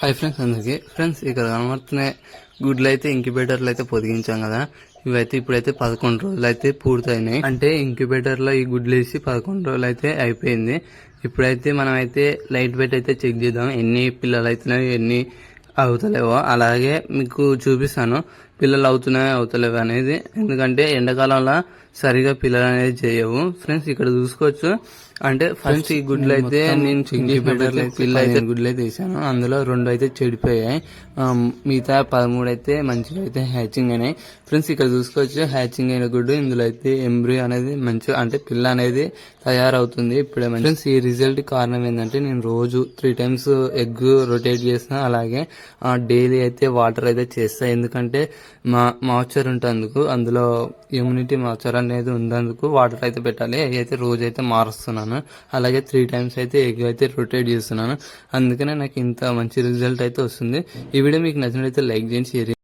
Hi friends అందుకే friends ఇక్కడ కనబడుతున్నాయి గుడ్లు అయితే ఇంక్యుబేటర్లు అయితే పొదిగించాం కదా. ఇవైతే ఇప్పుడైతే పదకొండు రోజులు అయితే పూర్తయినాయి. అంటే ఇంక్యుబేటర్లో ఈ గుడ్లు వేసి పదకొండు రోజులు అయితే అయిపోయింది. ఇప్పుడైతే మనం అయితే లైట్ వెయిట్ అయితే చెక్ చేద్దాం. ఎన్ని పిల్లలు అవుతున్నాయి ఎన్ని అవుతలేవో. అలాగే మీకు చూపిస్తాను. పిల్లలు అవుతున్నాయో అవుతలేవో అనేది. ఎందుకంటే ఎండాకాలంలో సరిగా పిల్లలు అనేది చేయవు. ఫ్రెండ్స్ ఇక్కడ చూసుకోవచ్చు. అంటే ఫ్రెండ్స్ ఈ గుడ్లు అయితే నేను చెక్ చేసినప్పుడు పిల్ల అయితే గుడ్లు అయితే వేసాను. అందులో రెండు అయితే చెడిపోయాయి. మిగతా పదమూడు అయితే మంచిగా అయితే హ్యాచింగ్ అయినాయి. ఫ్రెండ్స్ ఇక్కడ చూసుకోవచ్చు. హ్యాచింగ్ అయిన గుడ్డు ఇందులో అయితే ఎంబ్రీ అనేది మంచిగా అంటే పిల్ల అనేది తయారవుతుంది. ఇప్పుడే ఫ్రెండ్స్ ఈ రిజల్ట్ కారణం ఏంటంటే నేను రోజు త్రీ టైమ్స్ ఎగ్ రొటేట్ చేసిన. అలాగే డైలీ అయితే వాటర్ అయితే చేస్తా. ఎందుకంటే మా మాచర్ ఉంటందుకు అందులో ఇమ్యూనిటీ మాచర్ అనేది ఉందందుకు వాటర్ అయితే పెట్టాలి. అయితే రోజు అయితే మారుస్తున్నాను. అలాగే త్రీ టైమ్స్ అయితే ఎగ్ అయితే రొటేట్ చేస్తున్నాను. అందుకనే నాకు ఇంత మంచి రిజల్ట్ అయితే వస్తుంది. ఈ వీడియో మీకు నచ్చినట్లయితే లైక్ చేయండి షేర్